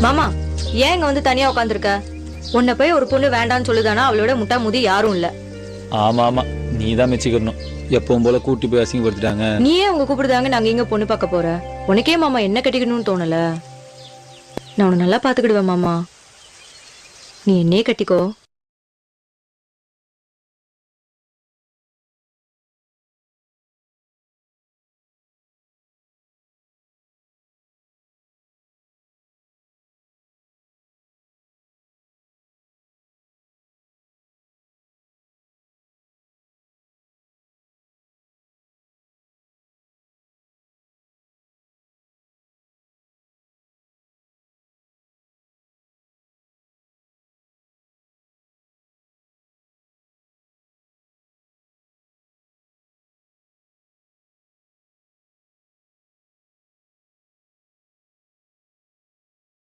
மாமா ஏன் இங்க வந்து தனியா உட்காந்துருக்க உன்னை போய் ஒரு பொண்ணு வேண்டாம்னு சொல்லுதானா? அவளோட முட்டா முதி யாரும் இல்ல. ஆமா ஆமா. நீ தான் மெச்சிக்கணும். எப்பவும் போல கூட்டி போய் அசிங்கப்படுத்திட்டாங்க. நீயே உங்க கூப்பிடுதாங்க நாங்க எங்க பொண்ணு பார்க்க போற? உனக்கே மாமா என்ன கட்டிக்கணும்னு தோணல? நான் உன்னை நல்லா பாத்துக்கிடுவேன் மாமா. நீ என்னையே கட்டிக்கோ.